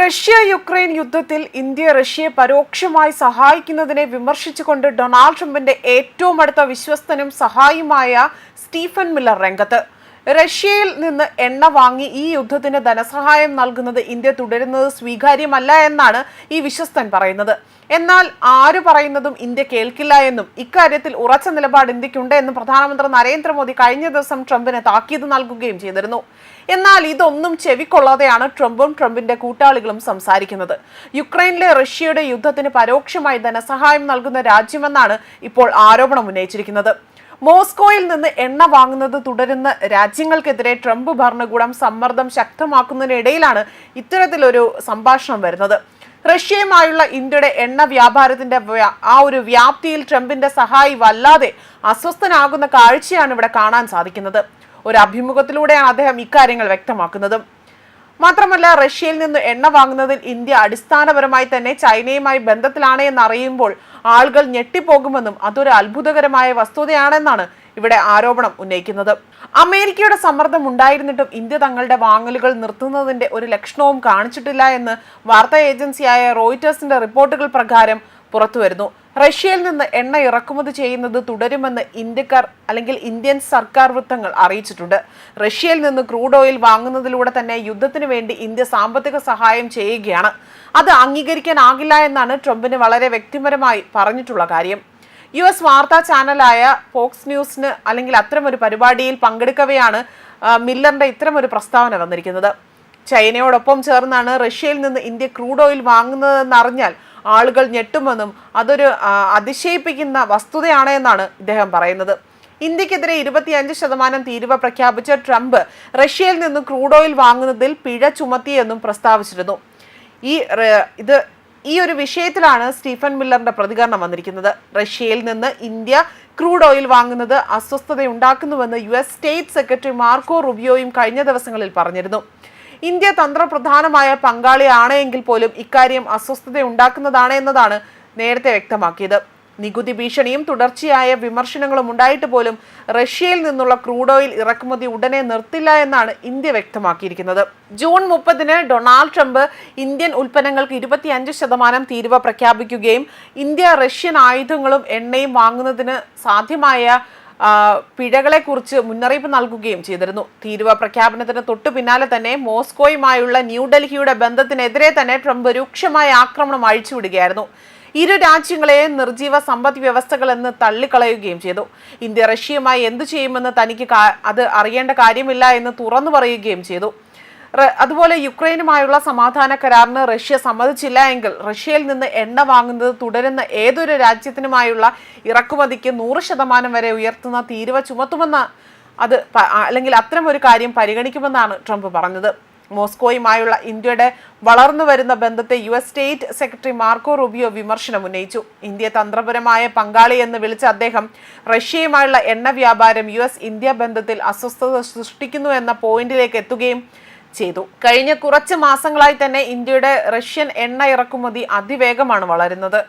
Russia Ukraine യുദ്ധത്തിൽ India റഷ്യയെ പരോക്ഷമായി സഹായിക്കുന്നതിനെ വിമർശിച്ചുകൊണ്ട് ഡൊണാൾഡ് ട്രംപിന്റെ ഏറ്റവും അടുത്ത വിശ്വസ്തനും സഹായിയുമായ സ്റ്റീഫൻ മില്ലർ രംഗത്ത്. റഷ്യയിൽ നിന്ന് എണ്ണ വാങ്ങി ഈ യുദ്ധത്തിന് ധനസഹായം നൽകുന്നത് ഇന്ത്യ തുടരുന്നത് സ്വീകാര്യമല്ല എന്നാണ് ഈ വിശ്വസ്തൻ പറയുന്നത്. എന്നാൽ ആര് പറയുന്നതും ഇന്ത്യ കേൾക്കില്ല എന്നും ഇക്കാര്യത്തിൽ ഉറച്ച നിലപാട് ഇന്ത്യക്കുണ്ട് എന്നും പ്രധാനമന്ത്രി നരേന്ദ്രമോദി കഴിഞ്ഞ ദിവസം ട്രംപിന് താക്കീത് നൽകുകയും ചെയ്തിരുന്നു. എന്നാൽ ഇതൊന്നും ചെവിക്കൊള്ളാതെയാണ് ട്രംപും ട്രംപിന്റെ കൂട്ടാളികളും സംസാരിക്കുന്നത്. യുക്രൈനിലെ റഷ്യയുടെ യുദ്ധത്തിന് പരോക്ഷമായി ധനസഹായം നൽകുന്ന രാജ്യമെന്നാണ് ഇപ്പോൾ ആരോപണം ഉന്നയിച്ചിരിക്കുന്നത്. മോസ്കോയിൽ നിന്ന് എണ്ണ വാങ്ങുന്നത് തുടരുന്ന രാജ്യങ്ങൾക്കെതിരെ ട്രംപ് ഭരണകൂടം സമ്മർദ്ദം ശക്തമാക്കുന്നതിനിടയിലാണ് ഇത്തരത്തിലൊരു സംഭാഷണം വരുന്നത്. റഷ്യയുമായുള്ള ഇന്ത്യയുടെ എണ്ണ വ്യാപാരത്തിന്റെ ആ ഒരു വ്യാപ്തിയിൽ ട്രംപിന്റെ സഹായി വല്ലാതെ അസ്വസ്ഥനാകുന്ന കാഴ്ചയാണ് ഇവിടെ കാണാൻ സാധിക്കുന്നത്. ഒരു അഭിമുഖത്തിലൂടെയാണ് അദ്ദേഹം ഇക്കാര്യങ്ങൾ വ്യക്തമാക്കുന്നതും. മാത്രമല്ല റഷ്യയിൽ നിന്ന് എണ്ണ വാങ്ങുന്നതിൽ ഇന്ത്യ അടിസ്ഥാനപരമായി തന്നെ ചൈനയുമായി ബന്ധത്തിലാണ് എന്നറിയുമ്പോൾ ആളുകൾ ഞെട്ടിപ്പോകുമെന്നും അതൊരു അത്ഭുതകരമായ വസ്തുതയാണെന്നാണ് ഇവിടെ ആരോപണം ഉന്നയിക്കുന്നത്. അമേരിക്കയുടെ സമ്മർദ്ദം ഉണ്ടായിരുന്നിട്ടും ഇന്ത്യ തങ്ങളുടെ വാങ്ങലുകൾ നിർത്തുന്നതിന്റെ ഒരു ലക്ഷണവും കാണിച്ചിട്ടില്ല എന്ന് വാർത്താ ഏജൻസിയായ റോയിറ്റേഴ്സിന്റെ റിപ്പോർട്ടുകൾ പ്രകാരം പുറത്തുവരുന്നു റഷ്യയിൽ നിന്ന് എണ്ണ ഇറക്കുമതി ചെയ്യുന്നത് തുടരുമെന്ന് ഇന്ത്യക്കാർ അല്ലെങ്കിൽ ഇന്ത്യൻ സർക്കാർ വൃത്തങ്ങൾ അറിയിച്ചിട്ടുണ്ട്. റഷ്യയിൽ നിന്ന് ക്രൂഡ് ഓയിൽ വാങ്ങുന്നതിലൂടെ തന്നെ യുദ്ധത്തിന് വേണ്ടി ഇന്ത്യ സാമ്പത്തിക സഹായം ചെയ്യുകയാണ്. അത് അംഗീകരിക്കാനാകില്ല എന്നാണ് ട്രംപിന് വളരെ വ്യക്തിപരമായി പറഞ്ഞിട്ടുള്ള കാര്യം. യു എസ് വാർത്താ ചാനലായ ഫോക്സ് ന്യൂസിന് അല്ലെങ്കിൽ അത്തരമൊരു പരിപാടിയിൽ പങ്കെടുക്കവെയാണ് മില്ലറിന്റെ ഇത്തരമൊരു പ്രസ്താവന വന്നിരിക്കുന്നത്. ചൈനയോടൊപ്പം ചേർന്നാണ് റഷ്യയിൽ നിന്ന് ഇന്ത്യ ക്രൂഡ് ഓയിൽ വാങ്ങുന്നതെന്ന് അറിഞ്ഞാൽ ആളുകൾ ഞെട്ടുമെന്നും അതൊരു അതിശയിപ്പിക്കുന്ന വസ്തുതയാണ് എന്നാണ് ഇദ്ദേഹം പറയുന്നത്. ഇന്ത്യക്കെതിരെ ഇരുപത്തിയഞ്ച് ശതമാനം തീരുവ പ്രഖ്യാപിച്ച ട്രംപ് റഷ്യയിൽ നിന്ന് ക്രൂഡ് ഓയിൽ വാങ്ങുന്നതിൽ പിഴ ചുമത്തിയെന്നും പ്രസ്താവിച്ചിരുന്നു. ഈ ഇത് ഈ ഒരു വിഷയത്തിലാണ് സ്റ്റീഫൻ മില്ലറിന്റെ പ്രതികരണം വന്നിരിക്കുന്നത്. റഷ്യയിൽ നിന്ന് ഇന്ത്യ ക്രൂഡ് ഓയിൽ വാങ്ങുന്നത് അസ്വസ്ഥതയുണ്ടാക്കുന്നുവെന്ന് U S state secretary Marco റുബിയോയും കഴിഞ്ഞ ദിവസങ്ങളിൽ പറഞ്ഞിരുന്നു. ഇന്ത്യ തന്ത്രപ്രധാനമായ പങ്കാളിയാണ് എങ്കിൽ പോലും ഇക്കാര്യം അസ്വസ്ഥതയുണ്ടാക്കുന്നതാണ് എന്നതാണ് നേരത്തെ വ്യക്തമാക്കിയത്. നികുതി ഭീഷണിയും തുടർച്ചയായ വിമർശനങ്ങളും ഉണ്ടായിട്ട് പോലും റഷ്യയിൽ നിന്നുള്ള ക്രൂഡ് ഓയിൽ ഇറക്കുമതി ഉടനെ നിർത്തില്ല എന്നാണ് ഇന്ത്യ വ്യക്തമാക്കിയിരിക്കുന്നത്. ജൂൺ മുപ്പതിന് ഡൊണാൾഡ് ട്രംപ് ഇന്ത്യൻ ഉൽപ്പന്നങ്ങൾക്ക് ഇരുപത്തിയഞ്ച് ശതമാനം തീരുവ പ്രഖ്യാപിക്കുകയും ഇന്ത്യ റഷ്യൻ ആയുധങ്ങളും എണ്ണയും വാങ്ങുന്നതിന് സാധ്യമായ പിഴകളെക്കുറിച്ച് മുന്നറിയിപ്പ് നൽകുകയും ചെയ്തിരുന്നു. തീരുവ പ്രഖ്യാപനത്തിന് തൊട്ടു പിന്നാലെ തന്നെ മോസ്കോയുമായുള്ള ന്യൂഡൽഹിയുടെ ബന്ധത്തിനെതിരെ തന്നെ ട്രംപ് രൂക്ഷമായ ആക്രമണം അഴിച്ചുവിടുകയായിരുന്നു. ഇരു രാജ്യങ്ങളെയും നിർജീവ സമ്പദ് വ്യവസ്ഥകൾ എന്ന് തള്ളിക്കളയുകയും ചെയ്തു. ഇന്ത്യ റഷ്യയുമായി എന്തു ചെയ്യുമെന്ന് തനിക്ക് അത് അറിയേണ്ട കാര്യമില്ല എന്ന് തുറന്നു പറയുകയും ചെയ്തു. അതുപോലെ യുക്രൈനുമായുള്ള സമാധാന കരാറിന് റഷ്യ സമ്മതിച്ചില്ല എങ്കിൽ റഷ്യയിൽ നിന്ന് എണ്ണ വാങ്ങുന്നത് തുടരുന്ന ഏതൊരു രാജ്യത്തിനുമായുള്ള ഇറക്കുമതിക്ക് നൂറ് ശതമാനം വരെ ഉയർത്തുന്ന തീരുവ ചുമത്തുമെന്ന് അത് അല്ലെങ്കിൽ അത്തരം ഒരു കാര്യം പരിഗണിക്കുമെന്നാണ് ട്രംപ് പറഞ്ഞത്. മോസ്കോയുമായുള്ള ഇന്ത്യയുടെ വളർന്നു വരുന്ന ബന്ധത്തെ U S state secretary Marco Rubio വിമർശനം ഉന്നയിച്ചു. ഇന്ത്യ തന്ത്രപരമായ പങ്കാളി എന്ന് വിളിച്ച അദ്ദേഹം റഷ്യയുമായുള്ള എണ്ണ വ്യാപാരം യു എസ് ഇന്ത്യ ബന്ധത്തിൽ അസ്വസ്ഥത സൃഷ്ടിക്കുന്നു എന്ന പോയിന്റിലേക്ക് എത്തുകയും ചെയ്തു. കഴിഞ്ഞ കുറച്ച് മാസങ്ങളായി തന്നെ ഇന്ത്യയുടെ റഷ്യൻ എണ്ണ ഇറക്കുമതി അതിവേഗമാണ് വളരുന്നത്.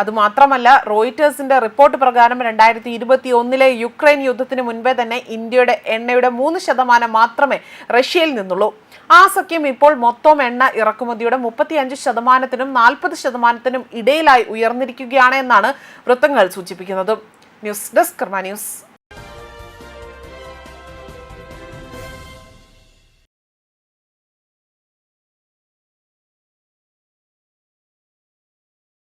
അതുമാത്രമല്ല റോയിറ്റേഴ്സിന്റെ റിപ്പോർട്ട് പ്രകാരം രണ്ടായിരത്തി ഇരുപത്തി ഒന്നിലെ യുക്രൈൻ യുദ്ധത്തിന് മുൻപേ തന്നെ ഇന്ത്യയുടെ എണ്ണയുടെ മൂന്ന് ശതമാനം മാത്രമേ റഷ്യയിൽ നിന്നുള്ളൂ. ആ സഖ്യം ഇപ്പോൾ മൊത്തം എണ്ണ ഇറക്കുമതിയുടെ മുപ്പത്തിയഞ്ച് ശതമാനത്തിനും നാൽപ്പത് ശതമാനത്തിനും ഇടയിലായി ഉയർന്നിരിക്കുകയാണ് എന്നാണ് വൃത്തങ്ങൾ സൂചിപ്പിക്കുന്നത്. News desk Karma news.